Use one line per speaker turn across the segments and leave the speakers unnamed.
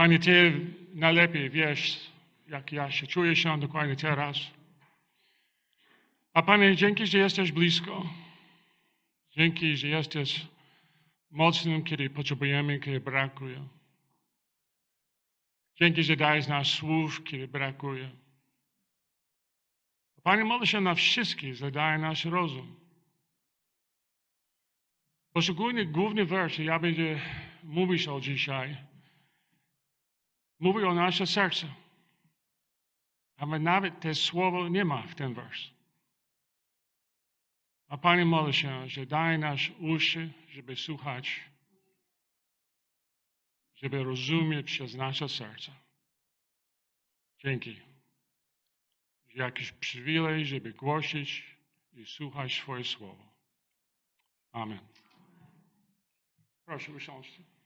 Panie, Ty najlepiej wiesz, jak ja się czuję się dokładnie teraz. A Panie, dzięki, że jesteś blisko. Dzięki, że jesteś mocnym, kiedy potrzebujemy, kiedy brakuje. Dzięki, że dajesz nam słów, kiedy brakuje. Panie, modlę się na wszystkich, że daje nasz rozum. Poszczególny główny wers, ja będę mówić o dzisiaj, mówi o nasze serce. Ale nawet te słowo nie ma w tym wers. A Panie modlę się, że daj nasz uszy, żeby słuchać, żeby rozumieć przez nasze serce. Dzięki. Jakiś przywilej, żeby głosić i słuchać Twoje słowo. Amen. Proszę usiądźcie.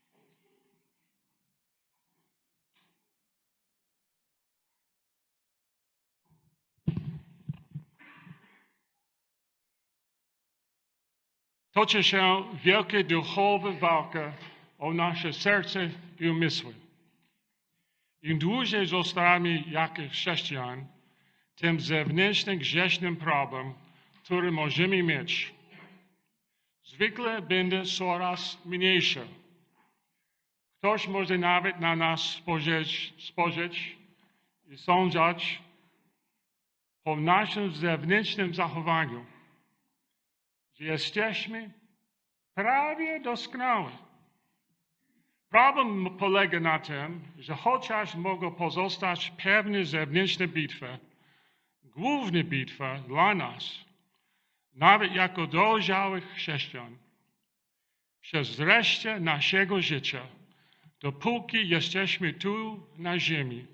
Toczy się wielka duchowa walka o nasze serce i umysły. Im dłużej zostamy jako chrześcijan, tym zewnętrzny grzeszny problem, który możemy mieć, zwykle będzie coraz mniejszy. Ktoś może nawet na nas spojrzeć, spojrzeć i sądzić po naszym zewnętrznym zachowaniu, jesteśmy prawie doskonali. Problem polega na tym, że chociaż mogą pozostać pewne zewnętrzne bitwy, główna bitwa dla nas, nawet jako dojrzałych chrześcijan, przez resztę naszego życia, dopóki jesteśmy tu na ziemi,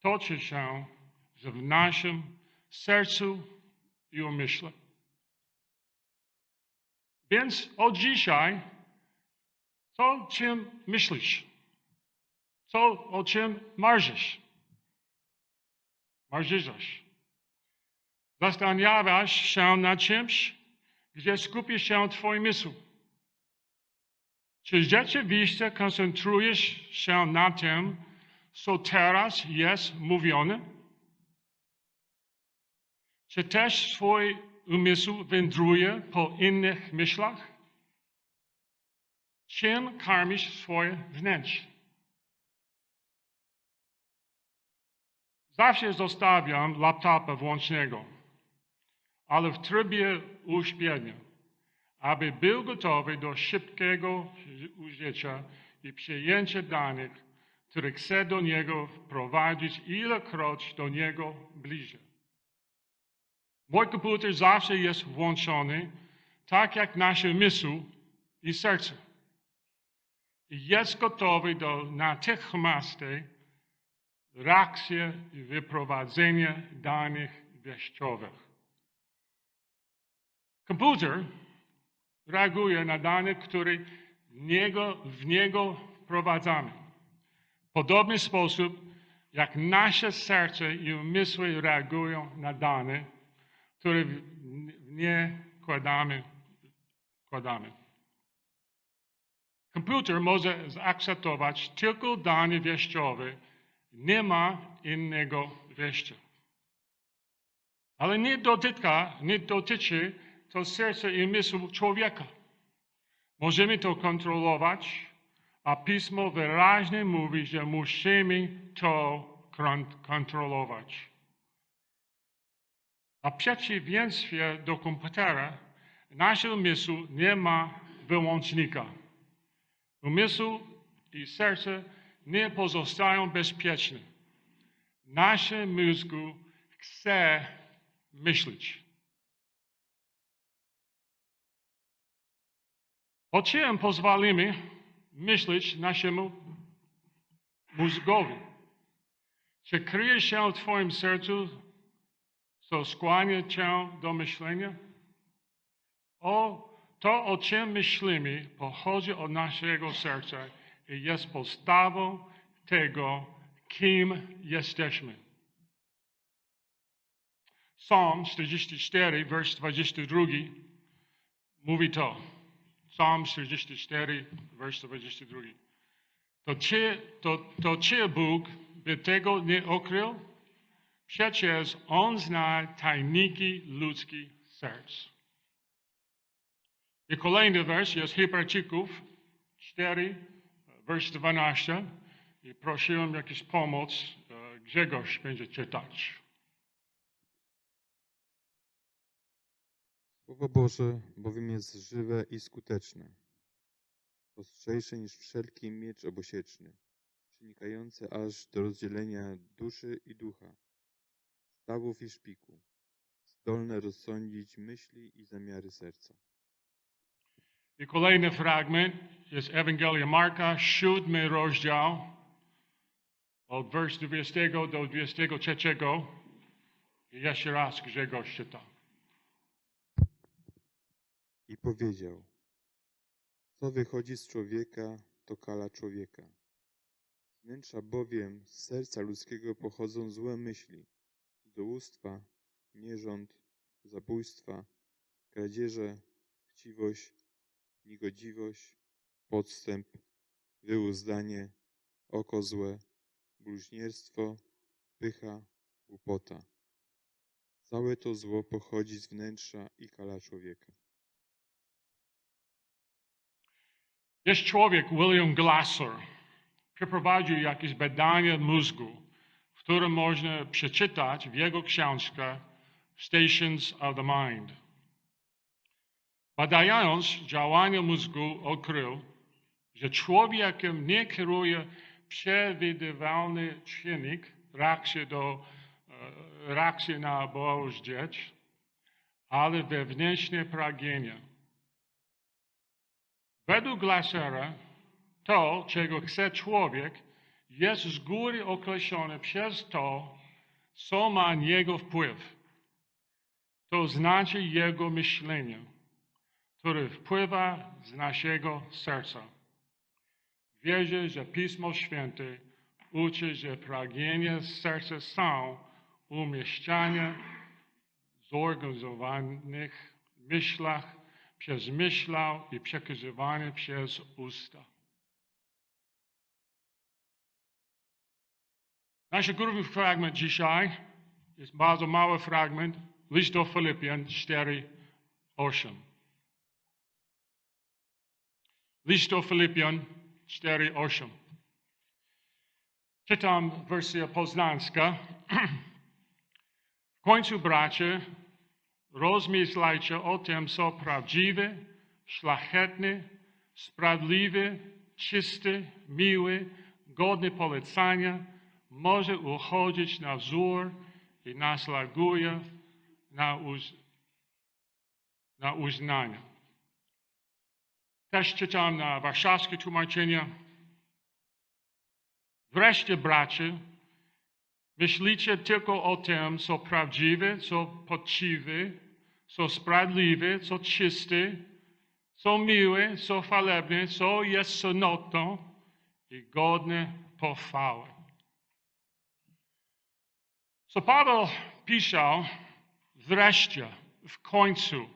toczy się w naszym sercu i umyśle. Więc od dzisiaj, co czym myślisz? Co o czym marzysz? Marzysz. Zastanawiasz się nad czymś, gdzie skupisz się Twój mysł. Czy rzeczywiście koncentrujesz się na tym, co teraz jest mówione? Czy też Twój umysł wędruje po innych myślach? Czym karmisz swoje wnętrze? Zawsze zostawiam laptopa włącznego, ale w trybie uśpienia, aby był gotowy do szybkiego użycia i przyjęcia danych, które chcę do niego wprowadzić, ilekroć do niego bliżej. Mój komputer zawsze jest włączony, tak jak nasze mysł i serce. I jest gotowy do natychmiastej reakcji i wyprowadzenia danych wieściowych. Komputer reaguje na dane, które niego, w niego wprowadzamy. Podobny sposób, jak nasze serce i umysły reagują na dane, w nie kładamy. kładamy. Komputer może zaakceptować tylko dane wieściowe, nie ma innego wejścia. Ale nie dotyka, nie dotyczy to serce i mysł człowieka. Możemy to kontrolować, a pismo wyraźnie mówi, że musimy to kontrolować. A w przeciwieństwie do komputera, nasz umysł nie ma wyłącznika. Umysł i serce nie pozostają bezpieczne. Nasze mózgu chce myśleć. O czym pozwolimy myśleć naszemu mózgowi? Czy kryje się w Twoim sercu, co skłania Cię do myślenia? O, to, o czym myślimy, pochodzi od naszego serca i jest podstawą tego, kim jesteśmy. Psalm 44, wers 22 mówi to. Psalm 44, wers 22. To czy, to, to czy Bóg by tego nie okrył? Przecież On zna tajniki ludzkich serc. I kolejny wers jest Hebrajczyków 4, wers 12. I prosiłem jakiś pomoc. e, Grzegorz będzie czytać.
Słowo Boże bowiem jest żywe i skuteczne, ostrzejsze niż wszelki miecz obosieczny, przenikające aż do rozdzielenia duszy i ducha, stawów i szpiku, zdolne rozsądzić myśli i zamiary serca.
I kolejny fragment jest Ewangelia Marka, siódmy rozdział, od wers 20 do 23. I jeszcze raz Grzegorz czyta.
I powiedział, co wychodzi z człowieka, to kala człowieka. Z wnętrza bowiem z serca ludzkiego pochodzą złe myśli, cudzołóstwa, nierząd, zabójstwa, kradzieże, chciwość, niegodziwość, podstęp, wyuzdanie, oko złe, bluźnierstwo, pycha, głupota. Całe to zło pochodzi z wnętrza i kala człowieka.
Jest człowiek, William Glasser, przeprowadził jakieś badania mózgu, w którym można przeczytać w jego książce Stations of the Mind. Badając działanie mózgu, odkrył, że człowiekiem nie kieruje przewidywalny czynnik reakcji, do, e, reakcji na bożdzieć, ale wewnętrzne pragnienie. Według Glassera to, czego chce człowiek, jest z góry określone przez to, co ma niego wpływ. To znaczy jego myślenie, które wpływa z naszego serca. Wierzę, że Pismo Święte uczy, że pragnienia serca są umieszczane zorganizowanych myślach przez myślał i przekazywane przez usta. Nasz główny fragment dzisiaj jest bardzo mały fragment, list do Filipian 4, 8. List do Filipian 4, 8. Czytam wersję poznańska. W końcu, bracie, rozmyślajcie o tym, co prawdziwe, szlachetne, sprawiedliwe, czyste, miłe, godne polecania, może uchodzić na wzór i naslaguje na, uz, na uznanie. Też czytam na warszawskie tłumaczenie. Wreszcie, bracie, myślicie tylko o tym, co prawdziwe, co poczciwe, co sprawiedliwe, co czyste, co miłe, co chwalebne, co jest cnotą i godne pochwały. Co Paweł pisał wreszcie, w końcu,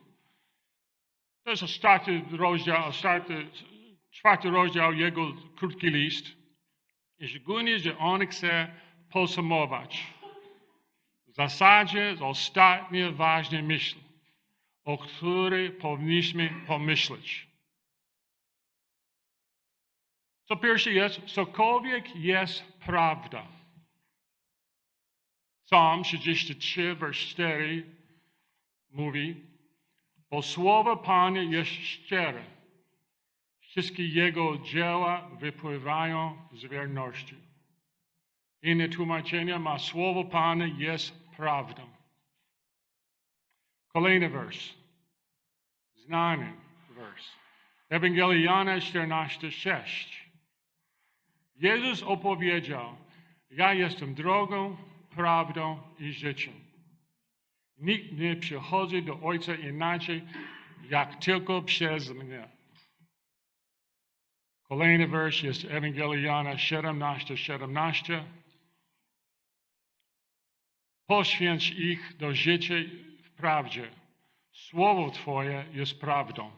to jest ostatni rozdział, ostatni, czwarty rozdział jego krótki list, i szczególnie, że on chce podsumować w zasadzie ostatnie ważne myśli, o których powinniśmy pomyśleć. Co pierwsze jest, cokolwiek jest prawda. Psalm 63, wers 4 mówi, bo słowo Pana jest szczere. Wszystkie Jego dzieła wypływają z wierności. Inne tłumaczenie ma słowo Pana jest prawdą. Kolejny wers. Znany wers. Ewangelia Jana 14:6. Jezus opowiedział, ja jestem drogą, prawdą i życiem. Nikt nie przychodzi do Ojca inaczej, jak tylko przez mnie. Kolejny wers jest Ewangelia Jana 17, 17. Poświęć ich do życia w prawdzie. Słowo Twoje jest prawdą.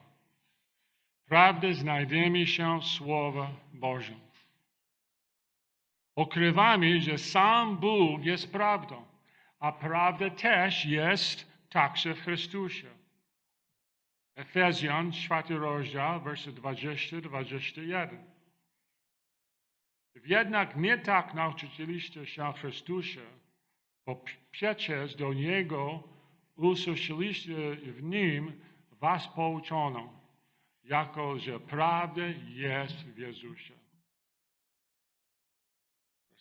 Prawdę znajdziemy się w Słowie Bożym. Ukrywamy, że sam Bóg jest prawdą, a prawda też jest także w Chrystusie. Efezjan, czwarty rozdział, wersy 20-21. Jednak nie tak nauczyliście się Chrystusie, bo przecież do Niego usłyszeliście w Nim was pouczono, jako że prawda jest w Jezusie.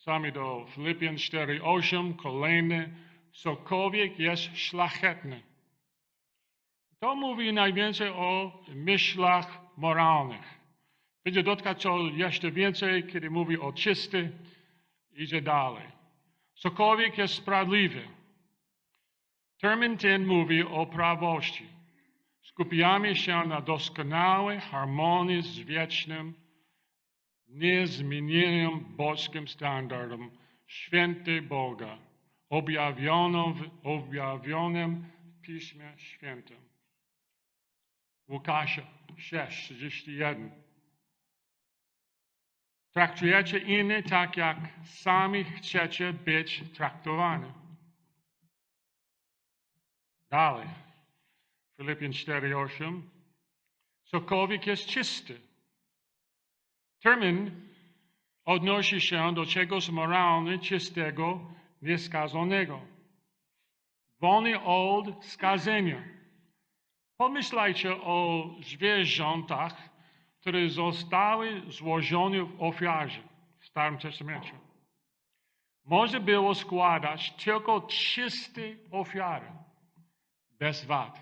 Sami do Filipian 4:8, kolejny, cokolwiek jest szlachetny. To mówi najwięcej o myślach moralnych. Będzie dotkać to jeszcze więcej, kiedy mówi o czysty, idzie dalej. Cokolwiek jest sprawiedliwy. Termin ten mówi o prawości. Skupiamy się na doskonałej harmonii z wiecznym, niezmienionym boskim standardem święty Boga, objawionym w, objawionym w Piśmie Świętym. Łukasza 6, 31. Traktujecie innych tak, jak sami chcecie być traktowani. Dalej. Filipian 4:8. Cokolwiek jest czysty. Termin odnosi się do czegoś moralnie czystego, nieskazanego. Wolny od skazenia. Pomyślajcie o zwierzętach, które zostały złożone w ofiarze w Starym Testamencie. Może było składać tylko czyste ofiary, bez wad.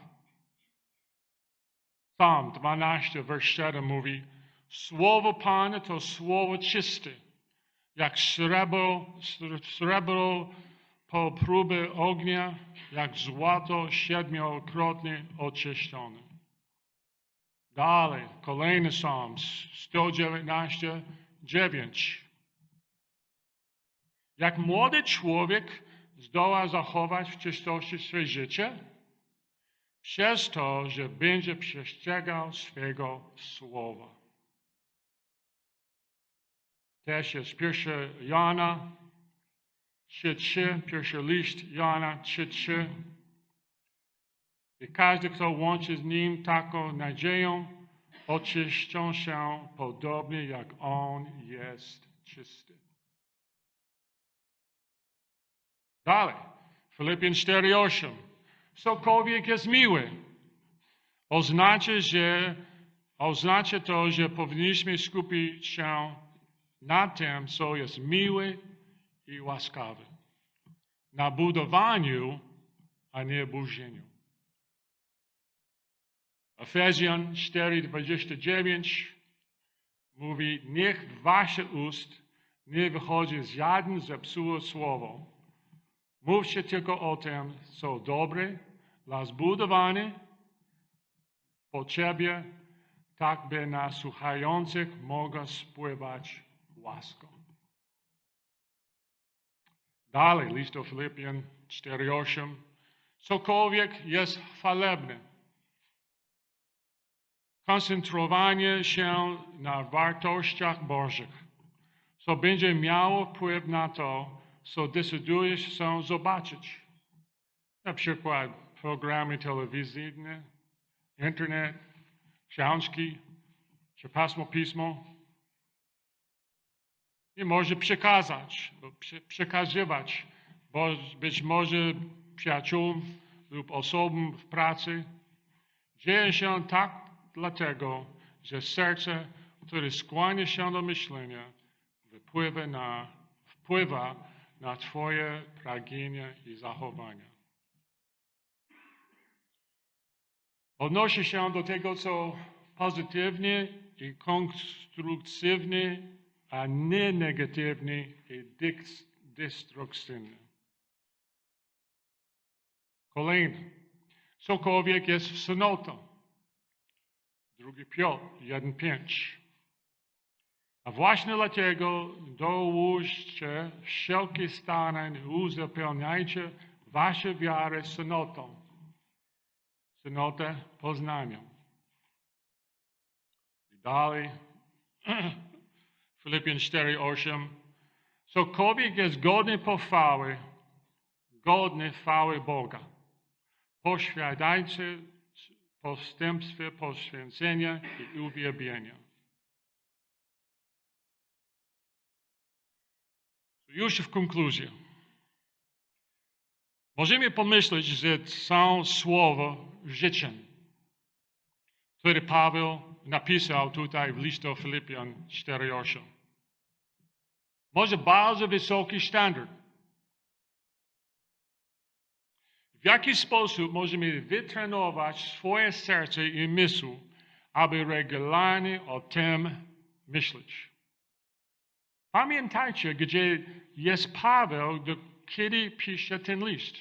Psalm 12, wers 7 mówi, Słowo Pana to słowo czyste, jak srebro, srebro po próbie ognia, jak złoto siedmiokrotnie oczyszczone. Dalej, kolejny psalm, 119, 9. Jak młody człowiek zdoła zachować w czystości swe życie, przez to, że będzie przestrzegał swego słowa. Też jest pierwszy Jana 3.3, pierwszy list Jana 3.3. I każdy, kto łączy z nim taką nadzieją, oczyszczą się podobnie jak on jest czysty. Dalej, Filipian 4.8. Cokolwiek jest miły, oznacza, że, oznacza to, że powinniśmy skupić się na tym, co jest miłe i łaskawe. Na budowaniu, a nie burzeniu. Efezjan 4:29 mówi, niech wasze ust nie wychodzi żadne zepsułe słowo. Mówcie tylko o tym, co dobre dla zbudowania potrzebie, tak by na słuchających mogła spływać łaską. Dalej, list do Filipian 4:8. Cokolwiek jest chwalebne. Koncentrowanie się na wartościach Bożych, co będzie miało wpływ na to, co decydujesz się zobaczyć. Na przykład programy telewizyjne, internet, książki, czy pasmo pismo. I może przekazać, przekazywać, bo być może przyjaciółom lub osobom w pracy. Dzieje się tak dlatego, że serce, które skłania się do myślenia, wpływa na, wpływa na Twoje pragnienia i zachowania. Odnosi się do tego, co pozytywnie i konstruktywnie, a nie negatywnie i dyks- destrukcyjnie. Kolejny. Cokolwiek jest cnotą. Drugi Piotr 1,5. A właśnie dlatego dołóżcie wszelkie starań, uzupełniajcie wasze wiarę cnotą. Cnotę poznaniem. I dalej, Filipian 4,8. Cokolwiek jest godny pochwały, godny chwały Boga. Poświadajcie postępstwie poświęcenia i uwielbienia. Już w konkluzji. Możemy pomyśleć, że są słowa życzeń, które Paweł napisał tutaj w liście Filipian 4:8. Może bardzo wysoki standard. W jaki sposób możemy wytrenować swoje serce i mysł, aby regularnie o tym myśleć? Pamiętajcie, gdzie jest Paweł, do kiedy pisze ten list.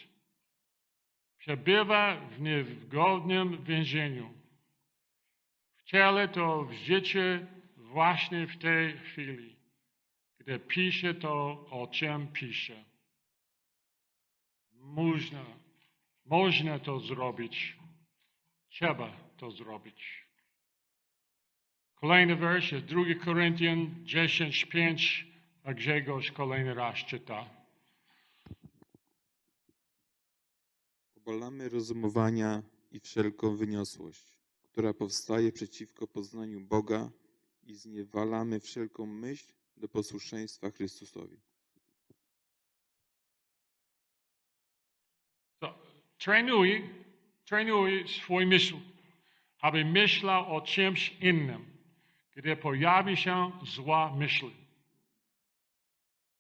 Przebywa w niewygodnym więzieniu. Wcielę to w właśnie w tej chwili, gdy pisze to, o czym pisze. Można, można to zrobić. Trzeba to zrobić. Kolejny wers jest 2 Koryntian 10:5, a Grzegorz kolejny raz czyta.
Obalamy rozumowania i wszelką wyniosłość, która powstaje przeciwko poznaniu Boga i zniewalamy wszelką myśl do posłuszeństwa Chrystusowi.
So, trenuj, trenuj swój myśl, aby myślał o czymś innym, gdy pojawi się zła myśl.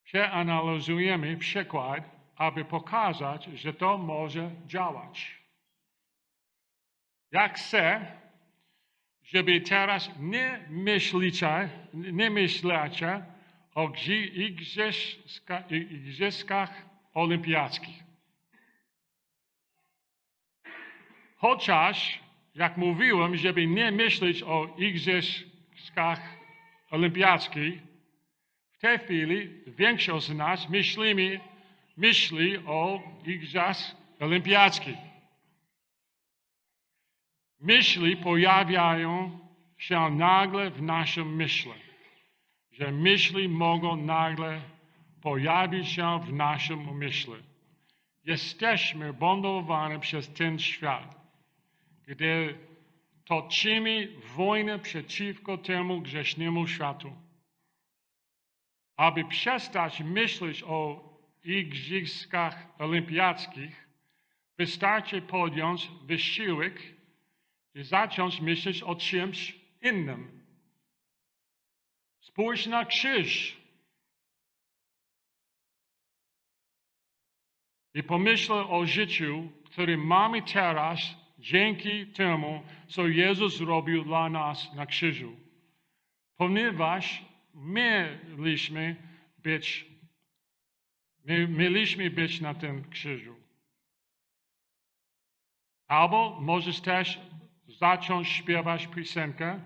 Przeanalizujemy przykład, aby pokazać, że to może działać. Jak chcę, żeby teraz nie myślicie, nie myślecie o igrzyskach olimpiackich. Chociaż, jak mówiłem, żeby nie myśleć o igrzyskach olimpiackich, w tej chwili większość z nas myślimy, myśli o igrzyskach olimpiackich. Myśli pojawiają się nagle w naszym myśle, że myśli mogą nagle pojawić się w naszym umyśle. Jesteśmy bombardowani przez ten świat, gdy toczymy wojnę przeciwko temu grzecznemu światu. Aby przestać myśleć o igrzyskach olimpiackich, wystarczy podjąć wysiłek i zacząć myśleć o czymś innym. Spójrz na krzyż i pomyśl o życiu, które mamy teraz dzięki temu, co Jezus zrobił dla nas na krzyżu. Ponieważ mieliśmy być, my, mieliśmy być na tym krzyżu. Albo możesz też zacząć śpiewać piosenkę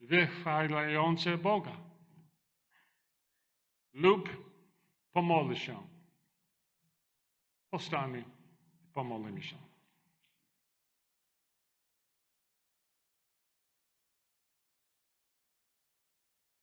wychwalającą Boga. Lub pomodl się. Powstańmy, pomodlimy się.